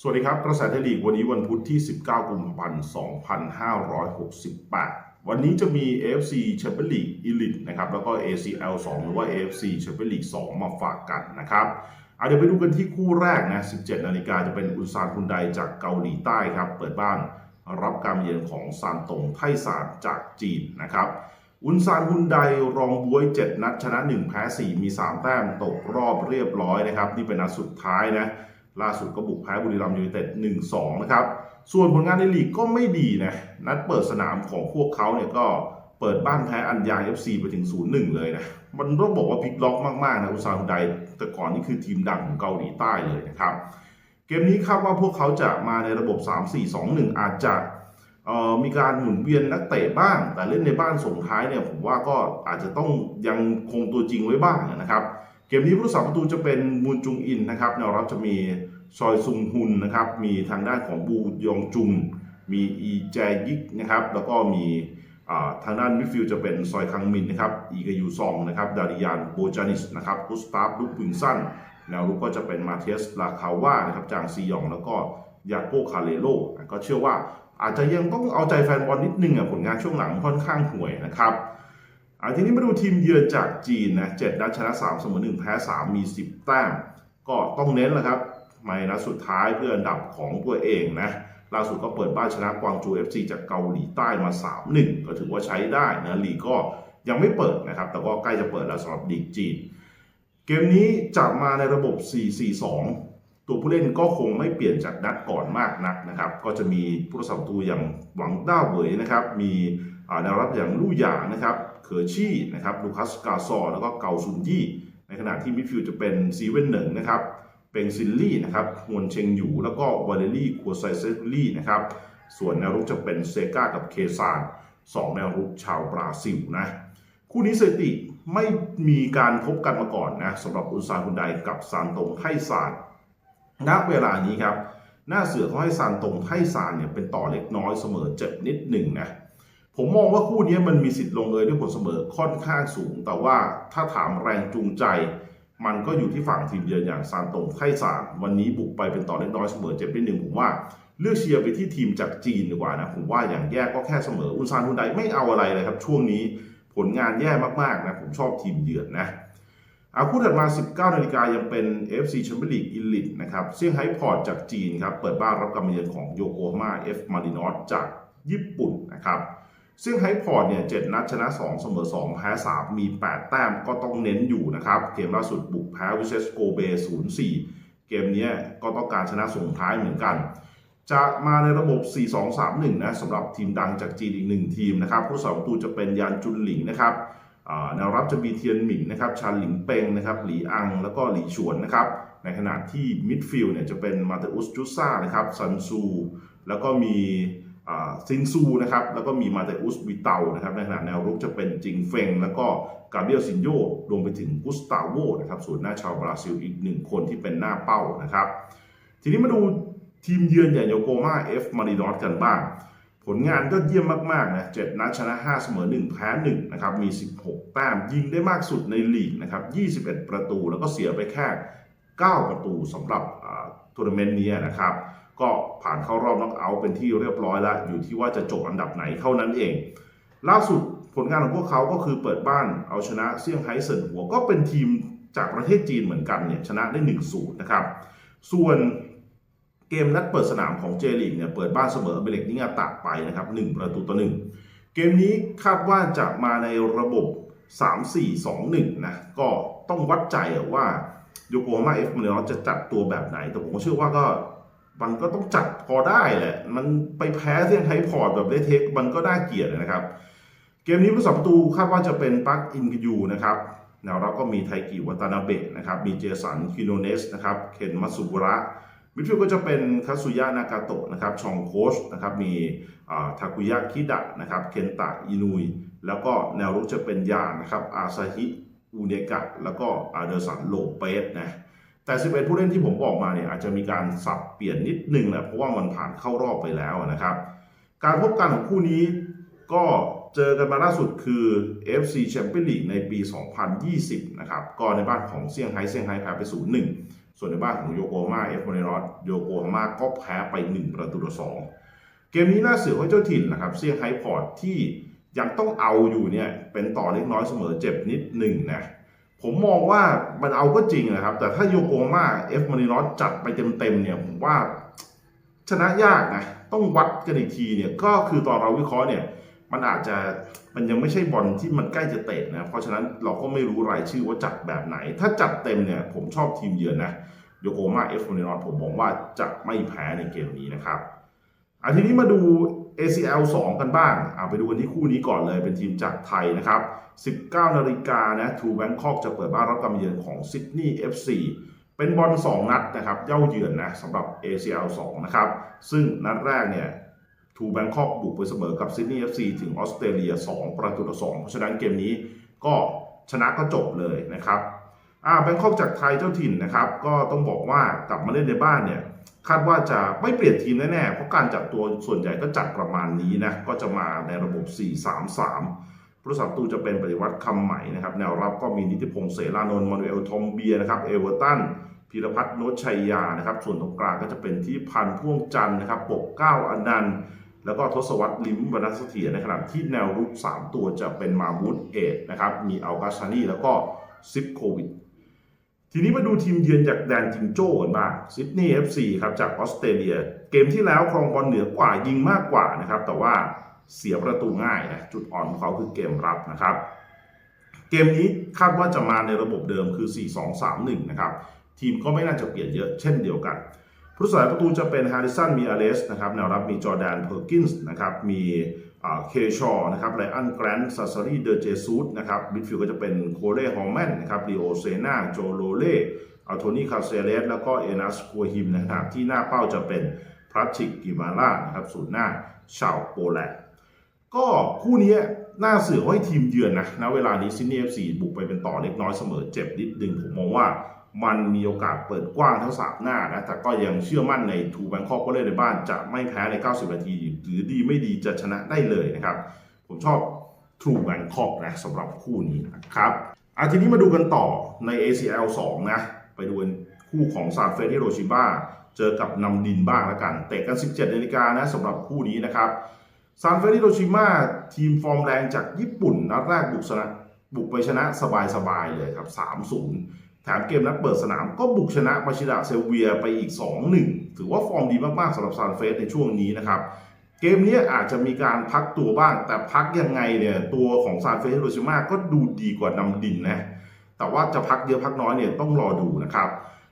สวัสดีครับ กระแสไทยลีกวันนี้วันพุธที่ 19 กุมภาพันธ์ 2568 วันนี้จะมี AFC Champions League Elite นะครับ แล้วก็ ACL 2 หรือว่า AFC Champions League 2 มาฝากกันนะครับเดี๋ยวไปดูกันที่คู่แรกนะ 17 นาฬิกาจะเป็นอุนซานฮุนไดจากเกาหลีใต้ครับ เปิดบ้านรับการเยือนของซานตงไทซานจากจีนนะครับอุนซานฮุนไดรองบวย 7 นัดชนะ 1 แพ้ 4 มี 3 แต้มตกรอบเรียบร้อยนะครับ นี่เป็นนัดสุดท้ายนะ ล่าสุดก็บุกแพ้บุรีรัมย์ยูไนเต็ด1-2 นะครับ ส่วนผลงานในลีกก็ไม่ดีนะ นัดเปิดสนามของพวกเขาเนี่ยก็เปิดบ้านแพ้อันยา FC ไปถึง 0-1 เลยนะ มันต้องบอกว่าพลิกล็อกมากๆนะอุตสาหกรรมใดแต่ก่อนนี่คือทีมดังของเกาหลีใต้เลยนะครับ เกมนี้คาดว่าพวกเขาจะมาในระบบ 3-4-2-1 อาจจะมีการหมุนเวียนนักเตะบ้าง แต่เล่นในบ้านส่งท้ายเนี่ยผมว่าก็อาจจะต้องยังคงตัวจริงไว้บ้างนะครับ เกมนี้ผู้รักษาประตูจะเป็นมูนจุงอินนะครับแนวรับจะมี ซอยซุงฮุนนะครับ มีทางด้านของบูยองจุงมีอีแจยิกนะครับ แล้วก็มีทางด้านมิดฟิลด์จะเป็นซอยคังมินนะครับ อีกายูซองนะครับ ดาริยานโบจานิสนะครับกุสตาฟลุกวิงสั้นแนวรุกก็จะเป็นมาเทสลาคาว่านะครับ จางซียอง แล้วก็ยาโกคาเลโล ก็เชื่อว่าอาจจะยังต้องเอาใจแฟนบอลนิดนึงอะผลงานช่วงหลังค่อนข้างห่วยนะครับอาทีนี้มาดูทีมเยือนจากจีนนะเจ็ดนัดชนะ3เสมอ1แพ้ 3 มี 10 แต้ม ก็ต้องเน้นแหละครับ ไม่นัดสุดท้ายเพื่ออันดับของตัวเองนะล่าสุดก็เปิดบ้านชนะกวางจู FC จากเกาหลีใต้มา 3-1 ก็ถือว่าใช้ได้นะลีก็ยังไม่เปิดนะครับ แต่ก็ใกล้จะเปิดแล้วสำหรับลีกจีน เกมนี้จะมาในระบบ 4-4-2 ตัวผู้เล่นก็คงไม่เปลี่ยนจากนัดก่อนมากนักนะครับ ก็จะมีผู้รักษาประตูอย่างหวังด้าเหวยนะครับ มีแนวรับอย่างลู่หยางนะครับเคอร์ชี่นะครับลูคัสกาซอแล้วก็เกาซุนยี่ในขณะที่มิดฟิลด์จะเป็นซีเว่นหนึ่งนะครับ ป็นซินลี่นะครับฮวนเชงหยู แล้วก็วาเลรี่คัวไซเซลี่นะครับ ส่วนแนวรุกจะเป็นเซกากับเคซานสองแนวรุกชาวบราซิลนะ คู่นี้สถิติไม่มีการพบกันมาก่อนนะสำหรับอุนซานฮุนไดกับซานตงไทซานณเวลานี้ครับ หน้าเสือเขาให้ซานตงไทซานเนี่ยเป็นต่อเล็กน้อยเสมอเจ็ดนิดหนึ่งนะผมมองว่าคู่นี้มันมีสิทธิ์ลงเอยด้วยผลเสมอค่อนข้างสูง แต่ว่าถ้าถามแรงจูงใจ มันก็อยู่ที่ฝั่งทีมเยือนอย่างซานตงไทซานวันนี้บุกไปเป็นต่อเล็กน้อยเสมอเจ็ดนิดหนึ่งผมว่าเลือกเชียร์ไปที่ทีมจากจีนดีกว่านะผมว่าอย่างแย่ก็แค่เสมออุนซานฮุนไดไม่เอาอะไรเลยครับช่วงนี้ผลงานแย่มากๆนะผมชอบทีมเยือนนะเอาคู่ถัดมา 19นาฬิกายังเป็น FC Champions League Elite นะครับเซี่ยงไฮ้พอร์ตจากจีนครับ เปิดบ้านรับการมาเยือนของโยโกฮาม่า F Marinos จากญี่ปุ่นนะครับ ซี่งไฮพอร์ตเนี่ย7นัดชนะ 2 เสมอ 2 แพ้ 3 มี 8 แต้มก็ต้องเน้นอยู่นะครับ เกมล่าสุดบุกแพ้วิเชสโกเบ 0-4 เกมนี้ก็ต้องการชนะส่งท้ายเหมือนกัน จะมาในระบบ 4-2-3-1 นะสำหรับทีมดังจากจีนอีกหนึ่งทีมนะครับ ผู้สาประตูจะเป็นยานจุนหลิงนะครับแนวรับจะมีเทียนหมิงนะครับชานหลิงเปงนะครับหลีอังแล้วก็หลีฉวนนะครับในขณะที่มิดฟิลด์เนี่ยจะเป็นมาเตอุสจุซ่านะครับซันซู แล้วก็มี ซินซูนะครับแล้วก็มีมาเตอุสวิเตานะครับในขณะแนวรุกจะเป็นจิงเฟงแล้วก็กาเบียลซินโยรวมไปถึงกุสตาโวนะครับส่วนหน้าชาวบราซิลอีกหนึ่งคนที่เป็นหน้าเป้านะครับ ทีนี้มาดูทีมเยือนอย่างโยโกมาเอฟมารินอสกันบ้าง ผลงานก็เยี่ยมมากๆนะ7นัดชนะ 5 เสมอ 1 แพ้1นะครับมี 16 แต้มยิงได้มากสุดในลีกนะครับ21 ประตูแล้วก็เสียไปแค่ 9 ประตูสำหรับทัวร์นาเมนต์นี้นะครับ ก็ผ่านเข้ารอบน็อกเอาท์เป็นที่เรียบร้อยแล้ว อยู่ที่ว่าจะจบอันดับไหนเท่านั้นเอง ล่าสุดผลงานของพวกเขาก็คือเปิดบ้านเอาชนะเซี่ยงไฮ้เซินหัวก็เป็นทีมจากประเทศจีนเหมือนกันเนี่ยชนะได้1 0นะครับ ส่วนเกมนัดเปิดสนามของเจลีกเนี่ยเปิดบ้านเสมอเบเล็กนิงาตะไปนะครับ1ประตูต่อ1เกมนี้คาดว่าจะมาในระบบ 3-4-2-1 นะก็ต้องวัดใจว่าโยโกฮาม่าเอฟมาเนอจะจัดตัวแบบไหน แต่ผมก็เชื่อว่าก็ มันก็ต้องจัดพอได้แหละ มันไปแพ้เซียงไฮ้พอร์ตแบบเละเทคมันก็น่าเกลียดนะครับ เกมนี้ผู้สัประตูคาดว่าจะเป็นปักอินกยูนะครับแนวรับก็มีไทกิวัตานาเบะนะครับมีเจสันคิโนเนสนะครับเคนมัตสุบุระมิดฟิลด์ก็จะเป็นคาสุยะนากาโตะนะครับชองโคชนะครับมีทาคุยะคิดะนะครับเคนตะอินุย แล้วก็แนวรุกจะเป็นยานะครับอาซาฮิอูเนกะ แล้วก็อาเดอร์สันโลเปสนะ แต่ 11 ผู้เล่นที่ผมบอกมาเนี่ยอาจจะมีการสับเปลี่ยนนิดนึงแหละเพราะว่ามันผ่านเข้ารอบไปแล้วนะครับ การพบกันของคู่นี้ก็เจอกันมาล่าสุดคือ FC Champions League ในปี 2020 นะครับ ก็ในบ้านของเซี่ยงไฮ้เซี่ยงไฮ้แพ้ไป 0-1 ส่วนในบ้านของโยโกฮาม่าเอฟโมเนรอสโยโกฮาม่าก็แพ้ไป 1 ประตูต่อสองเกมนี้น่าเสือว่าเจ้าถิ่นนะครับเซี่ยงไฮ้พอร์ตที่ยังต้องเอาอยู่เนี่ยเป็นต่อเล็กน้อยเสมอเจ็บนิดหนึ่งนะ ผมมองว่ามันเอาก็จริงนะครับ แต่ถ้าโยโกมาเอฟมารินอสจัดไปเต็มๆเนี่ยผมว่าชนะยากนะ ต้องวัดกันอีกทีเนี่ยก็คือตอนเราวิเคราะห์เนี่ย มันอาจจะมันยังไม่ใช่บอลที่มันใกล้จะเตะนะ เพราะฉะนั้นเราก็ไม่รู้รายชื่อว่าจัดแบบไหน ถ้าจัดเต็มเนี่ย ผมชอบทีมเยือนนะโยโกมาเอฟมารินอสผมมองว่าจะไม่แพ้ในเกมนี้นะครับอันทีนี้มาดู ACL 2 กันบ้างเอาไปดูกันที่คู่นี้ก่อนเลยเป็นทีมจากไทยนะครับ 19 นาฬิกานะทูแบงคอกจะเปิดบ้านรับการเยือนของซิดนีย์ FC เป็นบอล2 นัดนะครับเย่าเยือนนะสำหรับ ACL 2 นะครับ ซึ่งนัดแรกเนี่ยทูแบงคอกบุกไปเสมอกับซิดนีย์ FC ถึงออสเตรเลีย 2 ประตูต่อ2เพราะฉะนั้นเกมนี้ก็ชนะก็จบเลยนะครับอ่าแบงคอกจากไทยเจ้าถิ่นนะครับ ก็ต้องบอกว่ากลับมาเล่นในบ้านเนี่ย คาดว่าจะไม่เปลี่ยนทีมแน่ๆ เพราะการจัดตัวส่วนใหญ่ก็จัดประมาณนี้นะ ก็จะมาในระบบ 4-3-3 ผู้สับตูจะเป็นปฏิวัติคำใหม่นะครับ แนวรับก็มีนิติพงษ์เสรานนท์มานูเอลทอมเบียนะครับ เอเวอร์ตัน พีรพัฒน์โนชชัยยา นะครับ ส่วนตรงกลางก็จะเป็นที่พันพ่วงจันทร์นะครับ ปกเก้าอนันต์ แล้วก็ทศวรรษลิมบรรณเสถียรในขณะที่แนวรุก3 ตัวจะเป็นมามูดเอทนะครับ มีอัลกาซานีแล้วก็ซิปโควิด ทีนี้มาดูทีมเยือนจากแดนจิงโจ้กันบ้างซิดนีย์เอฟซีครับจากออสเตรเลีย เกมที่แล้วครองบอลเหนือกว่ายิงมากกว่านะครับ แต่ว่าเสียประตูง่ายนะจุดอ่อนของเขาคือเกมรับนะครับ เกมนี้คาดว่าจะมาในระบบเดิมคือ 4-2-3-1 นะครับ ทีมก็ไม่น่าจะเปลี่ยนเยอะเช่นเดียวกัน ผู้สายประตูจะเป็นฮาริสันมีอาเลสนะครับแนวรับมีจอร์แดนเพอร์กินส์นะครับมีเคชอนะครับไลอันแกรนซาซารีเดอเจซูสนะครับมิดฟิลด์ก็จะเป็นโคเล่ฮอลแมนนะครับลีโอเซนาโจโรเล่อัลโทนี่คาเซเลสแล้วก็เอนัสกัวฮิมนะครับที่หน้าเป้าจะเป็นพรัชิกกิมาล่านะครับศูนย์หน้าชาวโปแลนด์ก็คู่นี้น่าเสือให้ทีมเยือนนะณเวลานี้ซินเนฟซีบุกไปเป็นต่อเล็กน้อยเสมอเจ็บนิดนึงผมมองว่า มันมีโอกาสเปิดกว้างทั้งสามหน้านะ แต่ก็ยังเชื่อมั่นในทูแบงคอกก็เล่นในบ้านจะไม่แพ้ใน 90 นาที หรือดีไม่ดีจะชนะได้เลยนะครับ ผมชอบทูแบงคอกนะสำหรับคู่นี้นะครับอาทีนี้มาดูกันต่อใน ACL 2 นะ ไปดูคู่ของซานเฟรฮิโรชิบ้าเจอกับนำดินบ้างแล้วกัน เตะกัน 17นาฬิกานะสำหรับคู่นี้นะครับซานเฟรฮิโรชิมาทีมฟอร์มแรงจากญี่ปุ่นนัดแรกบุกชนะบุกไปชนะสบายๆเลยครับ 3-0 แถมเกมนัดเปิดสนามก็บุกชนะมาชิดะเซลเวียไปอีก 2-1 ถือว่าฟอร์มดีมากๆสำหรับซานเฟสในช่วงนี้นะครับ เกมนี้อาจจะมีการพักตัวบ้าง แต่พักยังไงเนี่ยตัวของซานเฟสโรชิมาก็ดูดีกว่านำดินนะแต่ว่าจะพักเยอะพักน้อยเนี่ยต้องรอดูนะครับ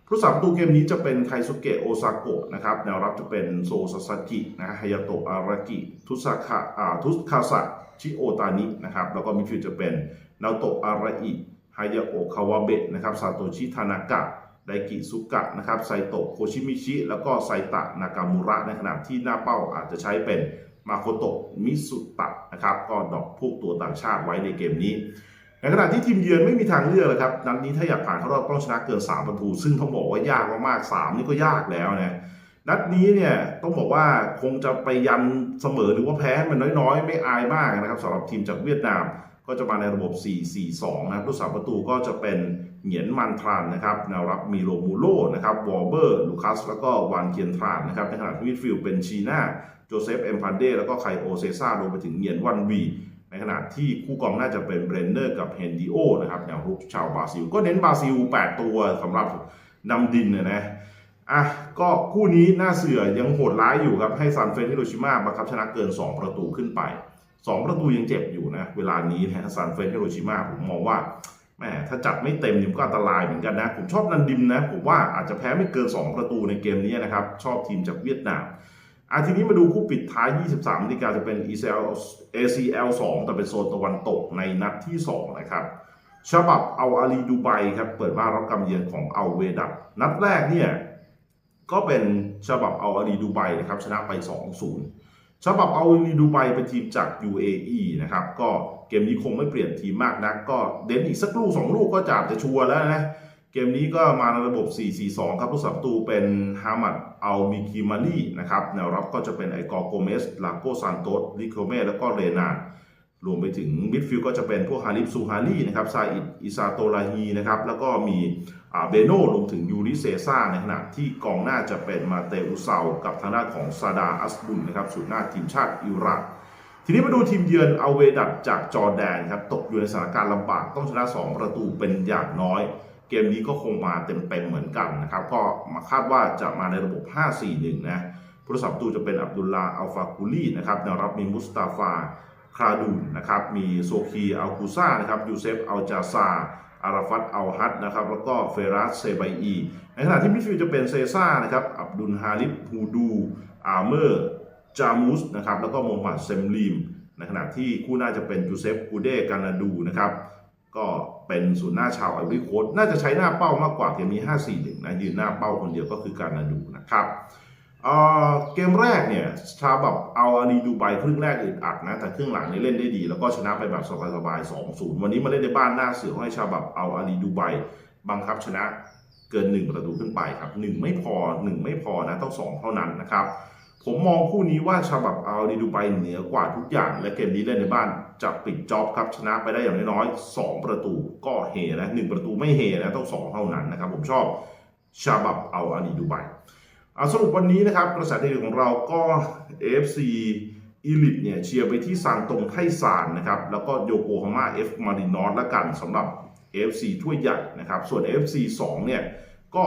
ผู้สามตัวเกมนี้จะเป็นไคซุเกะโอซาโกะนะครับแนวรับจะเป็นโซซาซากินะฮายาโตะอารากิทุสคาอ่าทุสคาสะชิโอตานินะครับแล้วก็มิดฟิลด์จะเป็นนาโตะอาราอิ ฮายาโอะคาวาเบะนะครับซาโตชิทานากะไดกิสุกะนะครับไซโตะโคชิมิชิ แล้วก็ไซตะนากามุระในขณะที่หน้าเป้าอาจจะใช้เป็นมาโคโตะมิสุตะนะครับก็ดอกพวกตัวต่างชาติไว้ในเกมนี้ในขณะที่ทีมเยือนไม่มีทางเลือกเลยครับนัดนี้ถ้าอยากผ่านเข้ารอบต้องชนะเกิน3ประตู ซึ่งต้องบอกว่ายากมากๆ3นี่ก็ยากแล้วนะนัดนี้เนี่ยต้องบอกว่าคงจะไปยันเสมอหรือว่าแพ้มันน้อยๆ ไม่อายมากนะครับสำหรับทีมจากเวียดนาม ก็จะมาในระบบ 4-4-2 นะผู้สาประตูก็จะเป็นเหงียนมันทรานนะครับแนวรับมีโลมูโลนะครับวอลเบอร์ลูคัสแล้วก็วานเคียนทรานนะครับในขณะที่มิดฟิลด์เป็นชีน่าโจเซฟเอมพันเดแล้วก็ไคโอเซซ่ารวมไปถึงเหงียนวันวีในขณะที่คู่กองน่าจะเป็นเบรนเนอร์กับเฮนดิโอนะครับแนวรุกชาวบราซิล ก็เน้นบราซิล 8 ตัวสำหรับนำดินนะนะอะก็คู่นี้หน้าเสือยังโหดร้ายอยู่ครับให้ซานเฟรนฮิโรชิมาบังคับชนะเกิน 2 ประตูขึ้นไป 2ประตูยังเจ็บอยู่นะ เวลานี้นะซานเฟรนฮิโรชิมาผมมองว่าแหมถ้าจัดไม่เต็มนี่ก็อันตรายเหมือนกันนะ ผมชอบนันดิมนะ ผมว่าอาจจะแพ้ไม่เกิน 2 ประตูในเกมนี้นะครับ ชอบทีมจากเวียดนามอะทีนี้มาดูคู่ปิดท้าย 23นาฬิกาจะเป็น ACL ACL 2 แต่เป็นโซนตะวันตกในนัดที่ 2 นะครับฉบับเอาอาลีดูไบครับ เปิดบ้านรับกำเยือนของเอาเวดับนัดแรกเนี่ย ก็เป็นฉบับเอาอาลีดูไบนะครับ ชนะไป 2-0 ฉบับเอาลีดูไบเป็นทีมจาก UAE นะครับ ก็เกมนี้คงไม่เปลี่ยนทีมมากนัก ก็เด่นอีกสักลูก 2 ลูกก็จะจะชัวร์แล้วนะ เกมนี้ก็มาในระบบ 4-4-2 ครับผู้สับประตูเป็นฮามัดอัลมิคิมารีนะครับ แนวรับก็จะเป็นไอกอโกเมส ลาโกซานโตสลิโคเมแล้วก็เรนาน รวมไปถึงมิดฟิลด์ก็จะเป็นพวกฮาริฟซูฮารีนะครับซาอิดอิซาโตลาฮีนะครับแล้วก็มีเบโนรวมถึงยูริเซซ่าในขณะที่กองหน้าจะเป็นมาเตอุเซากับทางด้านของซาดาอัสบุนนะครับสูนย์หน้าทีมชาติอิรักทีนี้มาดูทีมเยือนเอาเวดัดจากจอแดนครับตกอยู่ในสถานการณ์ลำบากต้องชนะ 2 ประตูเป็นอย่างน้อย เกมนี้ก็คงมาเต็มๆเหมือนกันนะครับก็มาคาดว่าจะมาในระบบ 5-4-1 นะผู้รักษาประตูจะเป็นอับดุลลาอัลฟากูลีนะครับแนวรับมีมุสตาฟา คราดูนนะครับ มีโซคีอัลกูซ่านะครับ ยูเซฟอัลจาซาอาราฟัตอัลฮัดนะครับ แล้วก็เฟรัสเซไบอี ในขณะที่มิดฟิลด์จะเป็นเซซ่านะครับ อับดุลฮาริฟฮูดู อาเมอร์ จามุสนะครับ แล้วก็โมฮัมหมัดเซมลีม ในขณะที่คู่หน้าจะเป็นจูเซฟกูเดกานาดูนะครับ ก็เป็นศูนย์หน้าชาวไอริโคสน่าจะใช้หน้าเป้ามากกว่าเกมนี้ 5-4-1นะยืนหน้าเป้าคนเดียวก็คือการนาดูนะครับ เกมแรกเนี่ยชาบับเอาอาลีดูไบครึ่งแรกอึดอัดนะ แต่ครึ่งหลังนี่เล่นได้ดี แล้วก็ชนะไปแบบสบายๆ2-0วันนี้มาเล่นในบ้านหน้าเสือให้ชาบับเอาอาลีดูไบบังคับชนะเกิน1ประตูขึ้นไปครับ1ไม่พอ1ไม่พอนะต้อง2เท่านั้นนะครับผมมองคู่นี้ว่าฉบับเอาดีดูไบเหนือกว่าทุกอย่าง และเกมนี้เล่นในบ้านจะปิดจ็อบครับชนะไปได้อย่างน้อยๆ2ประตูก็เฮนะ1ประตูไม่เฮนะต้อง 2 เท่านั้นนะครับ ผมชอบฉบับเอาอาลีดูไบ เอาสรุปวันนี้นะครับกระแสเทคของเราก็ AFC อีลิทเนี่ยเชียร์ไปที่ซานตรงไทซานนะครับแล้วก็โยโกฮาม่าเอฟมารินอสละกันสำหรับ AFC ถ้วยใหญ่นะครับ ส่วน AFC 2 เนี่ยก็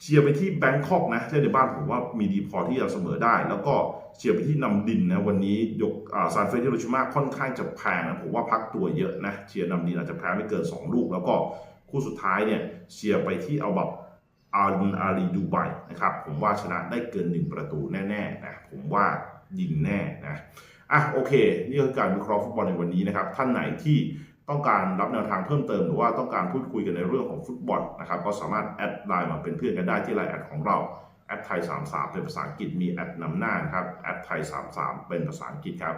เชียร์ไปที่แบงคอกนะเล่นในบ้านผมว่ามีดีพอที่จะเสมอได้ แล้วก็เชียร์ไปที่นำดินนะวันนี้ยกซานเฟรนฮิโรชิมาค่อนข้างจะแพงนะผมว่าพักตัวเยอะนะเชียร์นำดินอาจจะแพ้ไม่เกิน 2 ลูก แล้วก็คู่สุดท้ายเนี่ยเชียร์ไปที่เอาแบบ อาร์อารีดูไบนะครับผมว่าชนะได้เกิน 1 ประตูแน่ๆนะผมว่ายิงแน่นะอะโอเค นี่คือการวิเคราะห์ฟุตบอลในวันนี้นะครับ ท่านไหนที่ต้องการรับแนวทางเพิ่มเติมหรือว่าต้องการพูดคุยกันในเรื่องของฟุตบอลนะครับก็สามารถแอดไลน์มาเป็นเพื่อนกันได้ที่ไลน์แอดของเราแอดไทย33เป็นภาษาอังกฤษมีแอดนำหน้านะครับแอดไทย33เป็นภาษาอังกฤษครับ